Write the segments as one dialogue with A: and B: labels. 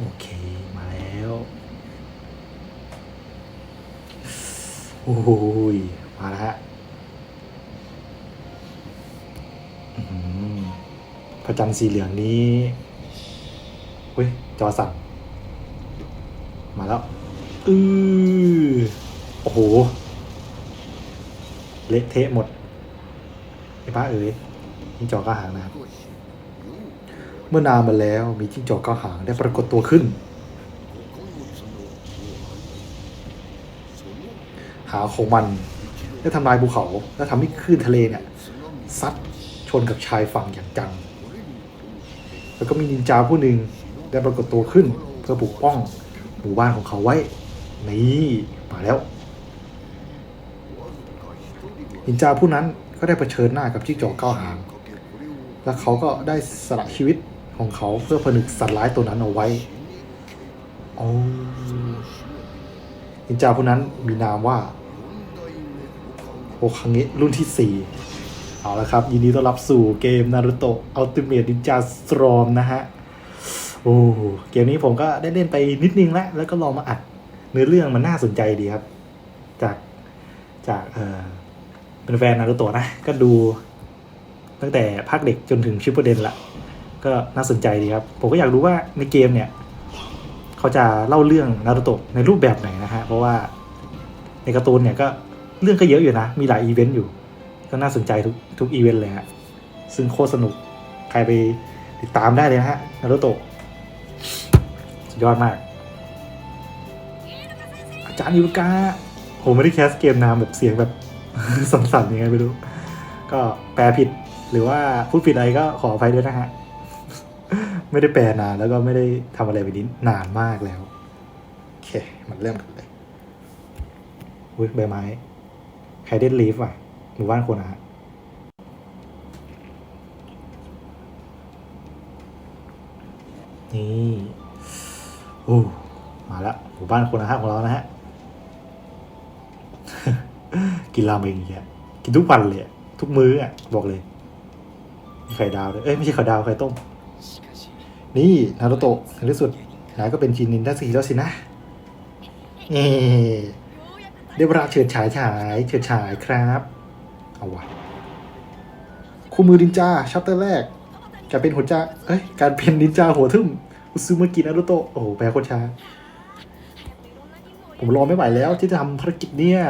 A: โอเค มาแล้วโอ้ยมาแล้วฮะพระจันทร์สีเหลืองนี้เฮ้ย จอสั่นมาแล้วอือโอ้โห เละเทะหมดไอ้ป้าเอ๋ยจิ้งจอกก้าหางนะครับ เมื่อนานมาแล้วมีจิ้งจอกก้าหางได้ปรากฏตัวขึ้น หาของมันได้ทำลายภูเขา และทำให้คลื่นทะเลเนี่ยซัดชนกับชายฝั่งอย่างจัง แล้วก็มีนินจาผู้หนึ่งได้ปรากฏตัวขึ้น เพื่อปกป้องหมู่บ้านของเขาไว้ นี่มาแล้ว นินจาผู้นั้นก็ได้เผชิญหน้ากับจิ้งจอกเก้าหาง และเขาก็ได้สละชีวิต ของเขาเพื่อผนึกสัตว์ร้ายตัวนั้นเอาไว้โอ้นินจาผู้นั้นมีนามว่าโอคังเงะรุ่นที่ 4 เอาละครับ ยินดีต้อนรับสู่เกมนารูโตะอัลติเม e นินจาสตรอมนะฮะ โอ้เกมนี้ผมก็ได้เล่นไปนิดนึงแล้ว แล้วก็ลองมาอัดเนื้อเรื่องมันน่าสนใจดีครับ จากจากเออเป็นแฟนนารูโตะนะ ก็ดูตั้งแต่ภาคเด็กจนถึงชิปเปอร์เดนละ ก็น่าสนใจดีครับ ผมก็อยากรู้ว่าในเกมเนี่ยเขาจะเล่าเรื่องนารูโตะในรูปแบบไหนนะฮะ เพราะว่าในการ์ตูนเนี่ยก็เรื่องก็เยอะอยู่นะ มีหลายอีเวนต์อยู่ ก็น่าสนใจทุกทุกอีเวนต์เลยฮะ ซึ่งโคตรสนุก ใครไปติดตามได้เลยนะฮะ นารูโตะสุดยอดมาก อาจารย์ยูกาผมไม่ได้แคสเกมนามแบบเสียงแบบสั่นๆยังไงไม่รู้ ก็แปลผิดหรือว่าพูดผิดอะไรก็ขออภัยด้วยนะฮะ ไม่ได้แปลนานแล้วก็ไม่ได้ทำอะไรไปนี้นานมากแล้ว โอเค มันเริ่มกันเลยอุ้ยใบไม้ใครเด่นลีฟว่ะหมู่บ้านคนนะฮะนี่โอ้มาล้วหมู่บ้านคนนะฮะของเรานะฮะ กินราเมงอย่างเงี้ยกินทุกวันเลย ทุกมื้ออะ บอกเลยมีไข่ดาวด้วยเอ้ยไม่ใช่ไข่ดาวไข่ต้ม นี่นารุโตะในที่สุดนายก็เป็นชินนินทัศสีแล้วสินะเอ่ได้เวลาเฉิดฉายฉายเฉิดฉายครับ เอาวะคู่มือนินจาชัปเตอร์แรกการเป็นหัวจ้าเอ้ย การเป็นนินจาหัวทึ่มอุซึมากินารุโตะโอ้โหแปลโคตรช้าผมรอไม่ไหวแล้วที่จะทำภารกิจเนี่ย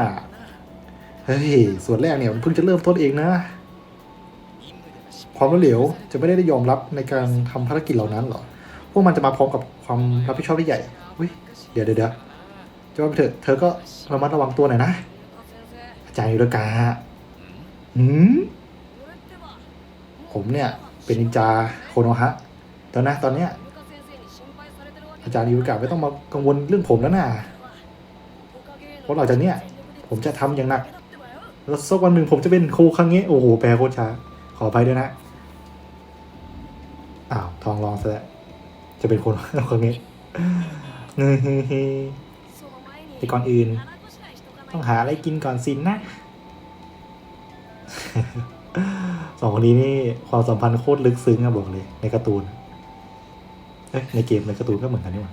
A: เฮ้ย ส่วนแรกเนี่ยมันเพิ่งจะเริ่มต้นเองนะ ความล้มเหลวจะไม่ได้ยอมรับในการทำภารกิจเหล่านั้นหรอ พวกมันจะมาพร้อมกับความรับผิดชอบที่ใหญ่อุ้ยเดี๋ยวเดี๋ยวเจะว่าไปเถอะเธอก็ระมัดระวังตัวหน่อยนะอาจารย์ยุรกาหืมผมเนี่ยเป็นนินจาโคโนฮะตอนนะตอนเนี้ยอาจารย์ยุรกาไม่ต้องมากังวลเรื่องผมแล้วนะเพราะหลังจากเนี้ยผมจะทำอย่างหนักแล้วสักวันหนึ่งผมจะเป็นโคคังเงะโอ้โหแปลโคช้าขออภัยด้วยนะ อ้าวทองรองซะแล้วจะเป็นคนคนนี้เฮ้ยแต่ก่อนอื่น ต้องหาอะไรกินก่อนสินนะ สองคนนี้นี่ความสัมพันธ์โคตรลึกซึ้งอะบอกเลย ในการ์ตูน เอ้ยในเกมในการ์ตูนก็เหมือนกันนี่หว่า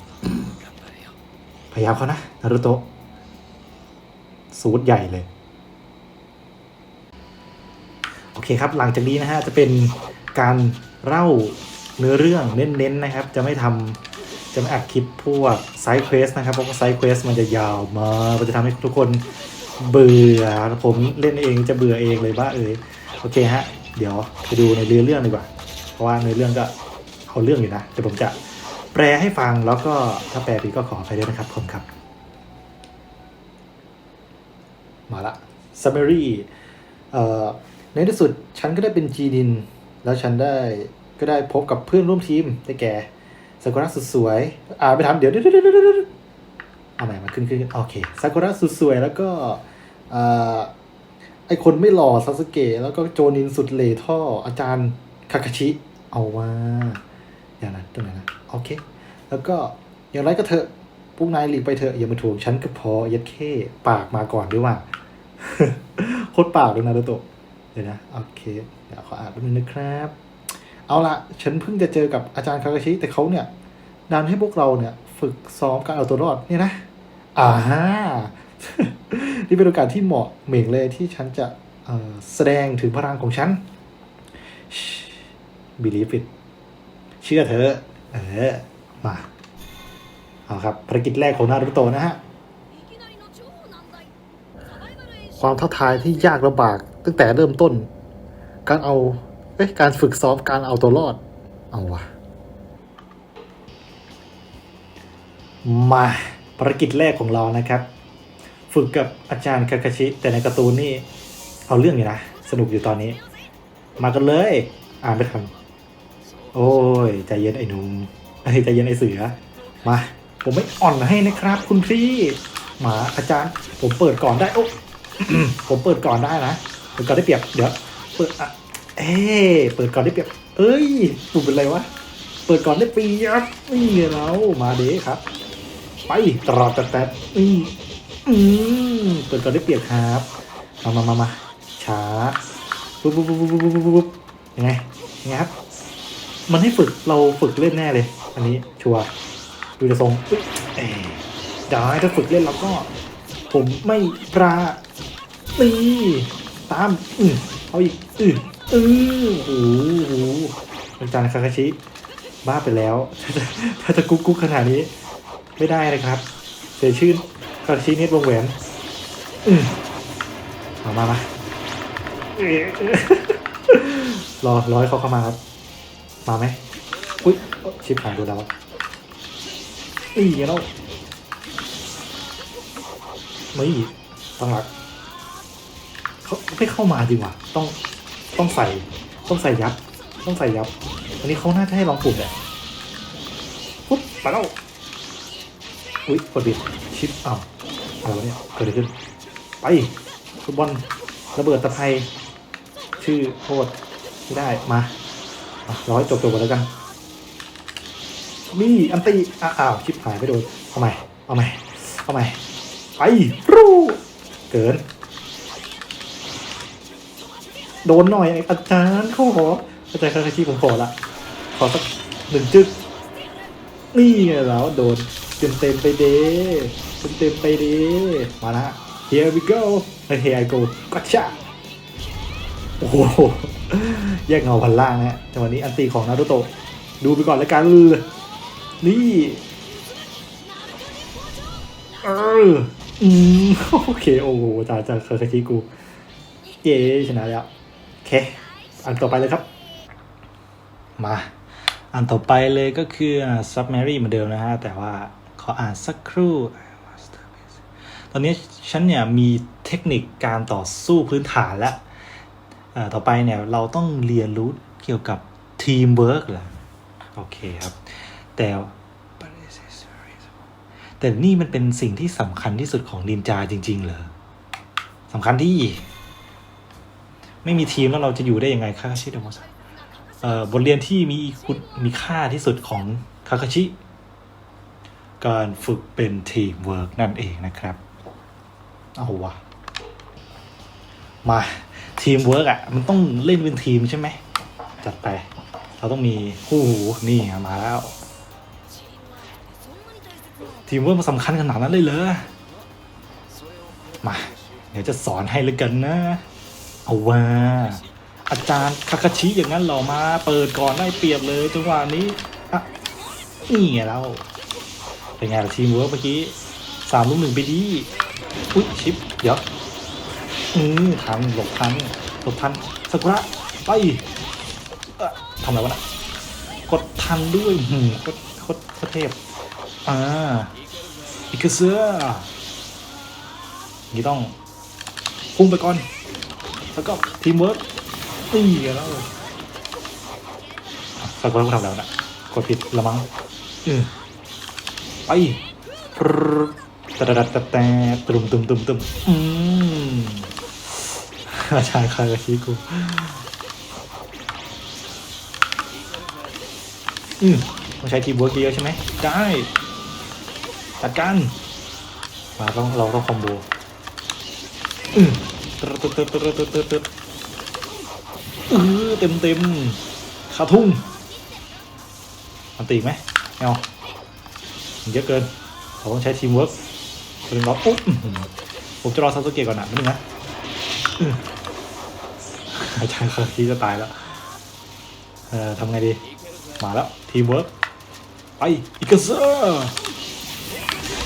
A: พยายามเขานะนารุโตะสูตรใหญ่เลย โอเคครับหลังจากนี้นะฮะ จะเป็นการเล่า เนื้อเรื่องเน้นๆนะครับ จะไม่ทำจะไม่อัดคลิปพวกไซด์เควสนะครับเพราะว่าไซด์เควสมันจะยาวมามันจะทำให้ทุกคนเบื่อผมเล่นเองจะเบื่อเองเลยว่าเออโอเคฮะ เดี๋ยวไปดูในเรื่องเรื่องดีกว่า เพราะว่าในเรื่องก็เอาเรื่องอยู่นะเดี๋ยวผมจะแปลให้ฟังแล้วก็ถ้าแปลผิดก็ขออภัยด้วยนะครับผมครับ มาละ summary เอ่อในที่สุดฉันก็ได้เป็นจีดิน แล้วฉันได้ ก็ได้พบกับเพื่อนร่วมทีมได้แก่ซากุระสุดสวย อ่าไปทำเดี๋ยวเดี๋ยวเดี๋ยวเดี๋ยวเอาใหม่มาขึ้นขึ้นโอเคซากุระสุดสวยแล้วก็อ่าไอคนไม่หล่อซาสึเกะแล้วก็โจนินสุดเหล่ท่ออาจารย์คาคาชิ เอาว่าอย่างนั้นตรงไหนนะโอเค แล้วก็อย่างไรก็เถอะพวกนายหลีกไปเถอะอย่ามาถ่วงฉันก็พอยัดเข้ปากมาก่อนด้วยว่าโคตรปากเลยนะโดโตเดี๋ยวนะ โอเค เดี๋ยวขออ่านแป๊บนึงนะครับ เอาละฉันเพิ่งจะเจอกับอาจารย์คากาชิ แต่เขาเนี่ยดันให้พวกเราเนี่ย ฝึกซ้อมการเอาตัวรอดเนี่ยนะ อ่าฮะนี่เป็นโอกาสที่เหมาะเหม่งเลยที่ฉันจะแสดงถึงพลังของฉันบิลีฟิตเชื่อเธอ เออ มา เอาครับภารกิจแรกของนารุโตนะฮะ ความท้าทายที่ยากลำบากตั้งแต่เริ่มต้น การเอา เอ้ยการฝึกซ้อมการเอาตัวรอด เอาวะมาภารกิจแรกของเรานะครับ ฝึกกับอาจารย์คาคาชิ แต่ในการ์ตูนนี่ เอาเรื่องอยู่นะ สนุกอยู่ตอนนี้ มากันเลย อ่านไม่ทันโอ้ย ใจเย็นไอ้หนุ่มเอ้ใจเย็นไอ้เสือ มา ผมไม่อ่อนให้นะครับ คุณพี่หมาอาจารย์ ผมเปิดก่อนได้โอ้ผมเปิดก่อนได้นะเปิดก่อนได้เปรียบ เดี๋ยว เปิดอะ เอ้เปิดก่อนได้เปรียบ เอ้ยปุ่มเป็นไรวะ เปิดก่อนได้เปรียบนี่เรามาเด้ครับ ไปตรอดแต่แต่อืมอืมเปิดก่อนได้เปรียบครับ มามามามาช้าปุ๊บปุ๊บปุ๊บปุ๊บปุ๊บปุ๊บปุ๊บยังไงยังไงครับ มันให้ฝึกเราฝึกเล่นแน่เลย อันนี้ชัวร์ดูจะทรงอุ๊ยเอ้ยได้ถ้าฝึกเล่นแล้วก็ ผมไม่ปรานี่ตามอือเอาอีกอือ อือโอ้โหอาจารย์คาคาชิ บ้าไปแล้ว ถ้าจะกุ๊กกุ๊กขนาดนี้ ไม่ได้นะครับ เสียชื่อคาคาชิเนตวงแหวนอืมมามา มาเอ๊ะรอรอให้เขาเข้ามาครับ มาไหมอุ้ยชิบหายโดูแล้วอีแล้วไม่ต้องหลักเขาไม่เข้ามาจริงว่ะต้อง ต้องใส่ต้องใส่ยับ ต้องใส่ยับ อันนี้เขาน่าจะให้ลองปุ่มแหละปุ๊บไปแล้วอุ้ยกดบิดชิปอ้าวอะไรวะเนี่ยเกิดอะไรขึ้น ไปฟุตบอลระเบิดตะไคร้ชื่อโทษไม่ได้มาร้อยจบจบกันแล้วกันนี่อันตีอ้าวชิปหายไปโดนเอาใหม่เอาใหม่เอาใหม่ไปรูเกิน โดนหน่อยไออาจารย์เขาขออาจารย์คาคาชิผมขอละขอสักหนึ่งจึกนี่ไงแล้วโดนเต็มเต็มไปเด้เต็มเต็มไปเด้มาละ here we go เฮ้ย here I go กัชชาโอ้โหแยกเงาพันล่างนะฮะจังหวะนี้อันตีของนารูโตะดูไปก่อนแล้วกันนี่เอออืมโอเคโอ้โหจ่าจ่าเคอร์คาชิกูเย้ชนะแล้ว เค อันต่อไปเลยครับ มา อันต่อไปเลยก็คือ Submarine เหมือนเดิมนะฮะ แต่ว่าขออ่านสักครู่ ตอนนี้ฉันเนี่ยมีเทคนิคการต่อสู้พื้นฐานแล้วอ่อต่อไปเนี่ยเราต้องเรียนรู้เกี่ยวกับทีมเวิร์กแหละโอเคครับ แต่แต่นี่มันเป็นสิ่งที่สำคัญที่สุดของนินจาจริง ๆ เหรอสำคัญที่ ไม่มีทีมแล้วเราจะอยู่ได้ยังไงคาคาชิเดโมสเอ่อบทเรียนที่มีคุณมีค่าที่สุดของคาคาชิ การฝึกเป็นทีมเวิร์กนั่นเองนะครับ เอาวะมาทีมเวิร์กอะ มันต้องเล่นเป็นทีมใช่ไหม จัดไป เราต้องมีคู่หูนี่มาแล้ว ทีมเวิร์กมันสำคัญขนาดนั้นเลยเหรอมา เดี๋ยวจะสอนให้เลยกันนะ เอาว่าอาจารย์คาคาชิอย่างนั้นเหรอมา เปิดก่อนได้เปรียบเลยจังหวะนี้อะนี่ไงเราเป็นไงทีมเวิร์กเมื่อกี้สามลูกหนึ่งไปดีอุ้ยชิปเดี๋ยวอืมทันหลบทันหลบทันสกุระไปทำอะไรวะนะกดทันด้วยหืมโคตรโคตรเทพอ่าอีกเสื้อนี่ต้องพุ่งไปก่อน แล้วก็ทีมเวิร์กนี่ไงแล้วสากลกูทำแล้วนะกดผิดละมั้งเออไปปรึ๊ดตะดัดตะแต่ตุ่มตุ่มตุ่มตุ่มอืมอาจารย์คากาชิกูอืมต้องใช้ทีมเวิร์กเยอะใช่ไหมได้จัดการมาต้องเราต้องคอมโบอืม ตึ๊ดตึ๊ดตึ๊ดตึ๊ดตึ๊ดตึ๊ดตึ๊ดเออเต็มเต็มขาทุ่งมันตีไหมไม่เอาเยอะเกินเราต้องใช้ทีมเวิร์กเป็นล็อกอุ๊บผมจะรอซาสุเกะก่อนนะนิดนึงนะอื้อหายใจคาทีจะตายแล้ว เอ่อทำไงดี มาแล้ว ทีมเวิร์กไปอีกเซอร์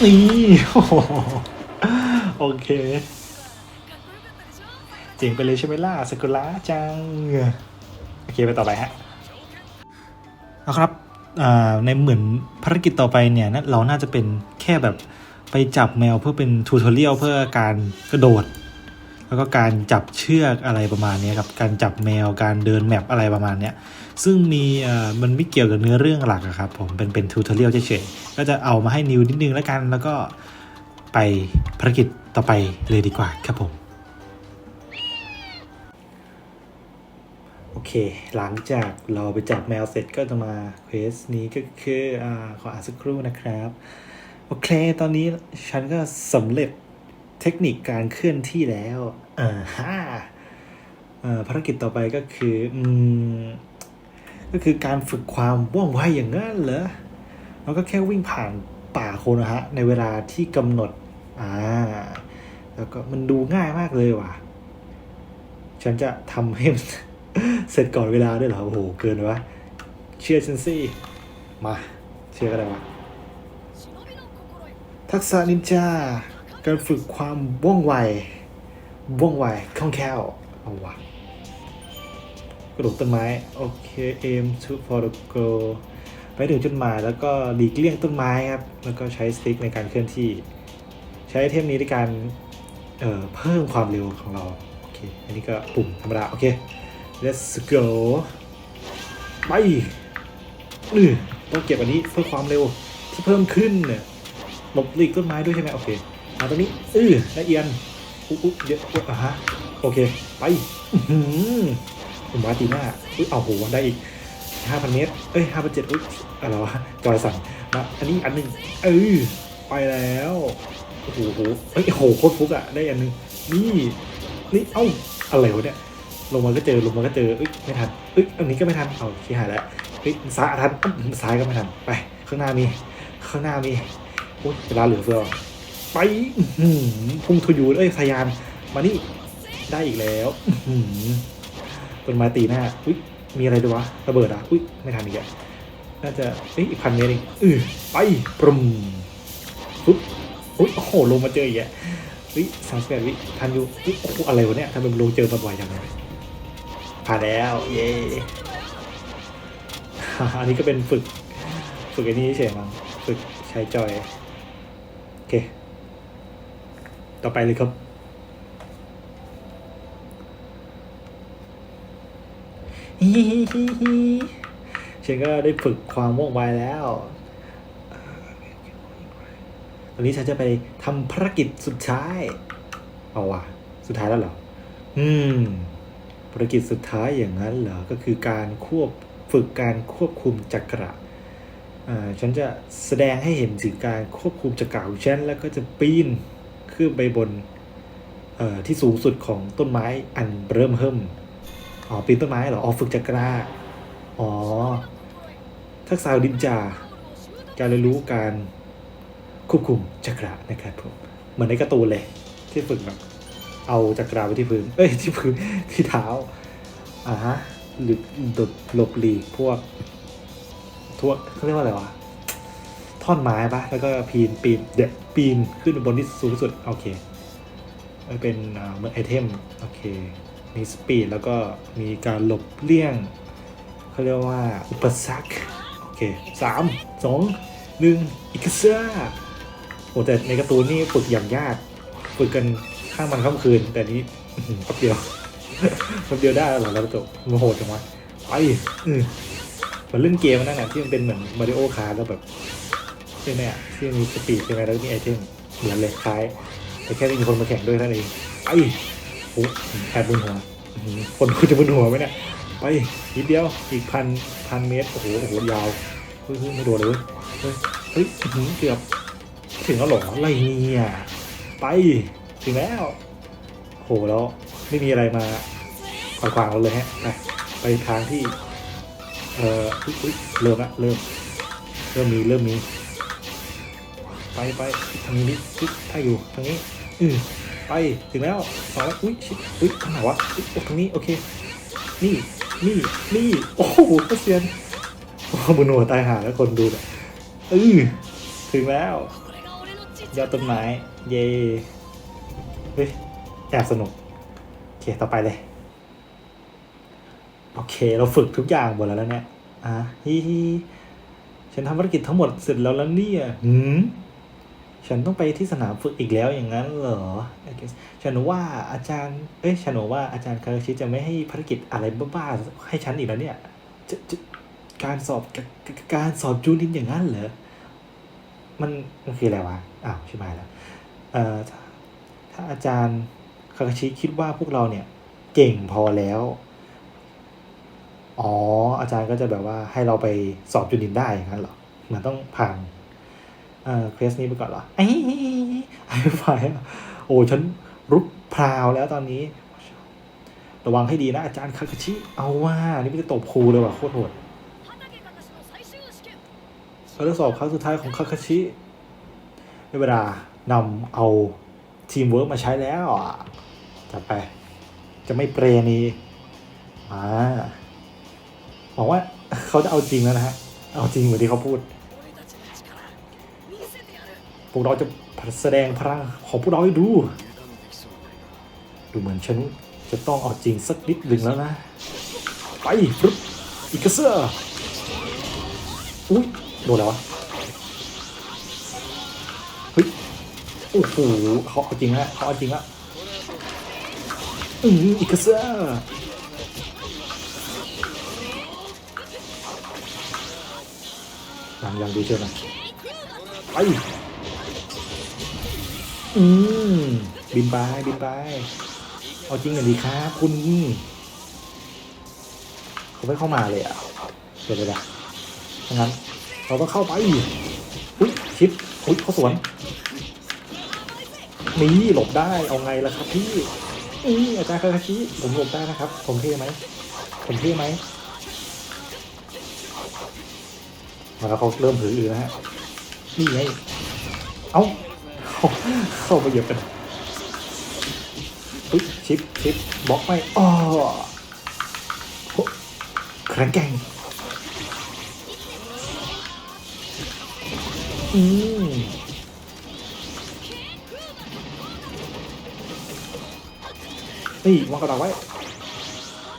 A: นี่โอเค เจ๋งไปเลยใช่ไหมล่ะสกุล่าจังโอเคไปต่อไปฮะเอาครับในเหมือนภารกิจต่อไปเนี่ยนะเราน่าจะเป็นแค่แบบไปจับแมวเพื่อเป็นทูทอเรียลเพื่อการกระโดด แล้วก็การจับเชือกอะไรประมาณนี้ครับการจับแมวการเดินแมปอะไรประมาณเนี้ยซึ่งมีมันไม่เกี่ยวกับเนื้อเรื่องหลักอะครับผมเป็นเป็นทูทอเรียลเฉยๆก็จะเอามาให้นิวนิดนึงแล้วกัน แล้วก็ไปภารกิจต่อไปเลยดีกว่าครับผม อเค หลังจากเราไปจับแมวเสร็จก็จะมาเควสนี้ก็คืออ่าขออ่านสักครู่นะครับ โอเค ตอนนี้ฉันก็สำเร็จเทคนิคการเคลื่อนที่แล้วอ่าฮะอ่าภารกิจต่อไปก็คืออืมก็คือการฝึกความว่องไวอย่างนั้นเหรอเราก็แค่วิ่งผ่านป่าโคนะฮะ ในเวลาที่กำหนด อ่า แล้วก็มันดูง่ายมากเลยว่ะ ฉันจะทำให้มัน เสร็จก่อนเวลาด้วยเหรอ โอ้โห เกินไปวะ เชียร์เชนซี่ มา เชียร์กัน
B: เลยวะ
A: ทักษะนินจา การฝึกความว่องไว ว่องไว คล่องแคล่ว เอาวะกระโดดต้นไม้ โอเคเอ็มทูฟอร์โกไปถึงจุดหมายแล้วก็ดีกเลี่ยงต้นไม้ครับ แล้วก็ใช้สติ๊กในการเคลื่อนที่ ใช้เทมนี้ในการเเพิ่มความเร็วของเรา โอเค อันนี้ก็ปุ่มธรรมดา โอเค let's go ไปอือต้องเก็บอันนี้เพื่อความเร็วที่เพิ่มขึ้นเนี่ยหลบหลีกต้นไม้ด้วยใช่ไหมโอเคมาตรงนี้อือละเอียนอุ๊บอุ๊บเดี๋ยอุ๊บอะฮะโอเค ไปอื้อหือผมาตีหน้าอุ้ยเอาโหได้อีกห้าพันเมตรเอ้ยห้าพันเจ็ดอุ้ยอะไรวะจอยสั่นมาอันนี้อันหนึ่งเออไปแล้วโอ้โหเอ้ยโหโคตรฟุกอะได้อันหนึ่งนี่นี่เอ้าอะไรวะเนี่ย ลงมาก็เจอลงมาก็เจอเอ้ยไม่ทันเอ้ยอันนี้ก็ไม่ทันเอาขี้หายแล้วเฮ้ยซ้ายทันซ้ายก็ไม่ทันไป ข้างหน้ามี ข้างหน้ามีอุ๊ยเวลาเหลือเฟือไปอื้อหือพุ่งทะยูเอ้ยทะยานมานี่ได้อีกแล้วอื้อหือต้นไม้ตีหน้าอุ้ยมีอะไรด้วยวะระเบิดอะอุ้ยไม่ทันอีกอะน่าจะเอ้ยอีกพันเมตรเองอือไปปรุมปุ๊บอุ้ยโอ้โหลงมาเจออีกอะเฮ้ยสามสิบแปดวิทันอยู่อุ๊ยโอ้โหอะไรวะเนี่ยทำไมมันลงเจอบ่อยๆจังเลย ผ่านแล้ว เย้อันนี้ก็เป็นฝึก ฝึกไอ้นี่เฉยมั้งฝึกใช้จอย โอเค ต่อไปเลยครับฮิฮิฮิฮิฉันก็ได้ฝึกความว่องไวแล้ว ตอนนี้ฉันจะไปทำภารกิจสุดท้าย เอาว่ะ สุดท้ายแล้วเหรอ อืม ภารกิจสุดท้ายอย่างนั้นเหรอ ก็คือการควบฝึกการควบคุมจักระฉันจะแสดงให้เห็นถึงการควบคุมจักรของฉันแล้วก็จะปีนขึ้นไปบนที่สูงสุดของต้นไม้อันเริ่มเฮิมอ๋อปีนต้นไม้เหรอ อ๋อฝึกจักราอ๋อ ทักษะดินจา การเรียนรู้การควบคุมจักระนะครับผม เหมือนในการ์ตูนเลยที่ฝึกแบบ เอาจักราไปที่พื้น เอ้ยที่พื้นที่เท้า อ่าฮะหรือหลบหลบหลีกพวกทั่วเขาเรียกว่าอะไรวะ ท่อนไม้ปะแล้วก็ปีนปีนเด็ดปีนขึ้นบนที่สูงสุด โอเคเป็นอ่าเหมือนไอเทม โอเค มีสปีดแล้วก็มีการหลบเลี่ยงเขาเรียกว่า อุปสรรค โอเคสามสองหนึ่งอีกเซ่าโอ้แต่ในการ์ตูนนี่ฝึกอย่างยาก ฝึกกัน ข้างมันข้าคืน แต่นี้อื้อหือแป๊บเดียวแป๊บเดียวได้เหรอแล้วจบมันโหดจังวะไปอือเหมือนเล่นเกมนั่นแหละที่มันเป็นเหมือนมาริโอคาร์แล้วแบบใช่ไหมอะที่มีสปีดใช่ไหมแล้วมีไอเทมเหมือนเลยคล้าย แต่แค่ไม่มีคนมาแข่งด้วยนั่นเองไปโอ้แอบบนหัวคนคุณจะบนหัวไหมเนี่ยไปนิดเดียวอีกพันพันเมตรโอ้โหโอ้โหยาวเฮ้ยไม่โดนเลยเฮ้ยเฮ้ยเกือบถึงแล้วหรออะไรเนี่ยไป ถึงแล้วโหแล้วไม่มีอะไรมาขวางเราเลยฮะนะไปทางที่ เอ่ออุ้ยเริ่มละเริ่ม เริ่มมีเริ่มมี ไปไปทางนี้ทิดถ้าอยู่ทางนี้อือไปถึงแล้วสองแอุ้ยชิอุ้ยทางไหนวะอุ้ยทางนี้โอเค นี่นี่นี่โอ้โหเซียนโอ้บุนัวตายหาแล้วคนดูเนี่ยอือถึงแล้วยอดต้นไม้ เย่ เฮ้ยแอบสนุก โอเค ต่อไปเลย โอเค เราฝึกทุกอย่างหมดแล้วแล้วเนี่ย อะฮิฮิฉันทำภารกิจทั้งหมดเสร็จแล้วแล้วเนี่ยหืมฉันต้องไปที่สนามฝึกอีกแล้วอย่างนั้นเหรอ I guess ฉันว่าอาจารย์ เอ้ย ฉันว่าอาจารย์คาราชิจะไม่ให้ภารกิจอะไรบ้าๆให้ฉันอีกแล้วเนี่ยจะจะการสอบกกการสอบจูนินอย่างนั้นเหรอ มันมันคืออะไรวะ อ้าวใช่ไหมแล้ว เอ่อถ้า ถ้าอาจารย์คาคาชิคิดว่าพวกเราเนี่ยเก่งพอแล้ว อ๋อ อาจารย์ก็จะแบบว่าให้เราไปสอบจุดินได้อย่างนั้นเหรอ เหมือนต้องผ่านเอ่อเคสนี้ไปก่อนเหรอไอ้ไอ้ฝ่โอ้ฉันรุกพราวแล้วตอนนี้ ระวังให้ดีนะอาจารย์คาคาชิ เอาว่า นี่ไม่จะตบครูเลยว่ะโคตรโหด
B: กา
A: รทสอบครั้งสุดท้ายของคาคาชิในเวลานำเอา ทีมเวิร์กมาใช้แล้วอะจะไป จะไม่เปรนีมาหวังว่าเขาจะเอาจริงแล้วนะฮะ เอาจริงเหมือนที่เขาพูด พวกเราจะแสดงพลังของพวกเราให้ดู ดูเหมือนฉันจะต้องเอาจริงสักนิดหนึ่งแล้วนะ ไปปุ๊บอีกเสื้อ อุ้ยโดนแล้ววะ โอ้โหเขาเอาจริงแล้วเขาเอาจริงแล้วอืออีกเสื้อยังยังดูเชื่อนะไปอืมบินไปบินไปเอาจริงกันดีครับคุณเขาไม่เข้ามาเลยอะเดี๋ยวเดี๋ยวเดี๋ยวถ้างั้นเราต้องเข้าไปอุ้ยชิปอุ้ยเขาสวน นี่หลบได้เอาไงล่ะครับพี่อืออาจารย์คาคาชิผมหลบได้นะครับ ผมเท่ไหมผมเท่ไหมมาแล้วเขาเริ่มหืออือนะฮะนี่ไงเอ้าเข้าเข้าไปเหยียบกันอุ๊ยชิปชิปบล็อกไม่อ้อโอ้แข็งแกร่งอืม นี่วางกระดาษไว้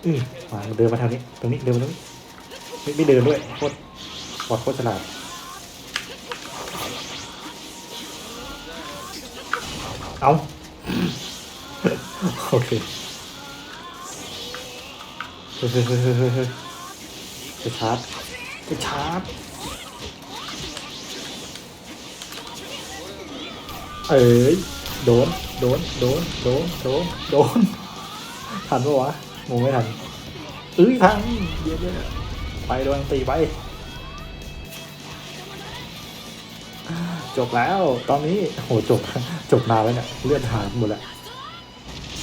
A: อืมมาเดินมาทางนี้ตรงนี้เดินมาตรงนี้ไม่ไม่เดินด้วยโคตรบอดโคตรฉลาดเอาโอเคเฮ้ยเฮ้ยเฮ้ยเฮ้ยเฮ้ยเฮ้ยไปชาร์จไปชาร์จเอ้ยโดน โดน โดน โดน โดน โดน ทันปะวะงงไม่ทันเอ้ยทันเดี๋ยวเดี๋ยไปโดนตีไป จบแล้ว ตอนนี้โหจบ จบนานแล้วเนี่ย เลือดหายหมดแล้ว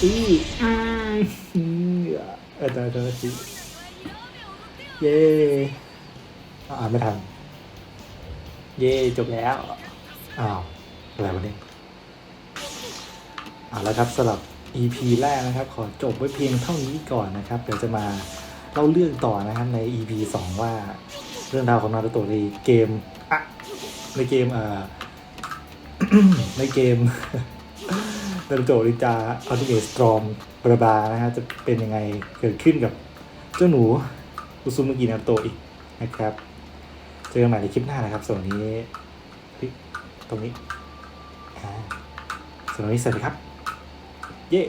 A: อืออือืมเออเจอเจอจิเย่อ่านไม่ทัน เย่จบแล้ว อ้าว อะไรวะเนี่ยเอาและครับสำหรับ EP แรกนะครับ ขอจบไว้เพียงเท่านี้ก่อนนะครับ เดี๋ยวจะมาเล่าเรื่องต่อนะครับใน EP 2 ว่าเรื่องราวของนารูโตะในเกมอะในเกมเอ่อในเกมนารูโตะริจาอัลติเมทสตรอมบราบานะฮะจะเป็นยังไงเกิดขึ้นกับเจ้าหนูอุซุมุกินาโตะอีกนะครับ เจอกันใหม่ในคลิปหน้านะครับส่วนนี้ตรงนี้อ่าส่วนนี้สวัสดีครับ เย้